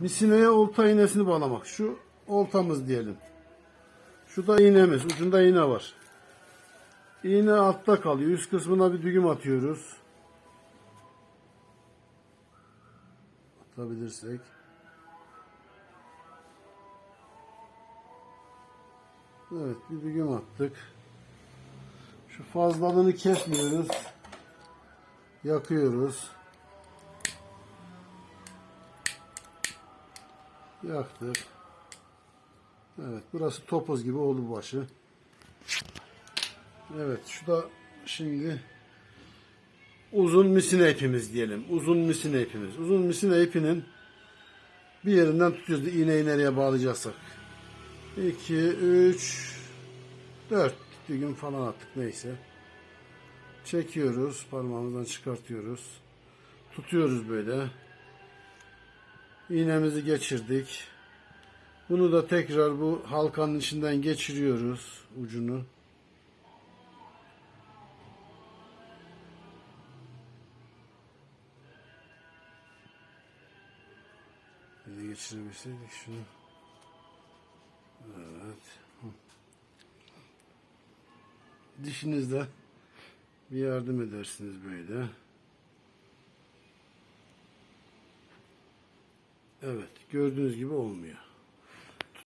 Misineye olta iğnesini bağlamak. Şu oltamız diyelim. Şu da iğnemiz. Ucunda iğne var. İğne altta kalıyor. Üst kısmına bir düğüm atıyoruz. Atabilirsek. Evet bir düğüm attık. Şu fazlalığını kesmiyoruz. Yakıyoruz. Yaktık. Evet burası topuz gibi oldu başı. Evet şu da şimdi uzun misine ipimiz diyelim. Uzun misine ipimiz. Uzun misine ipinin bir yerinden tutuyoruz. İğneyi nereye bağlayacaksak. 2, 3, 4 düğüm falan attık neyse. Çekiyoruz. Parmağımızdan çıkartıyoruz. Tutuyoruz böyle. İğnemizi geçirdik. Bunu da tekrar bu halkanın içinden geçiriyoruz ucunu. De geçirebilseydik şunu. Evet. Dişinizle bir yardım edersiniz böyle. Evet, gördüğünüz gibi olmuyor.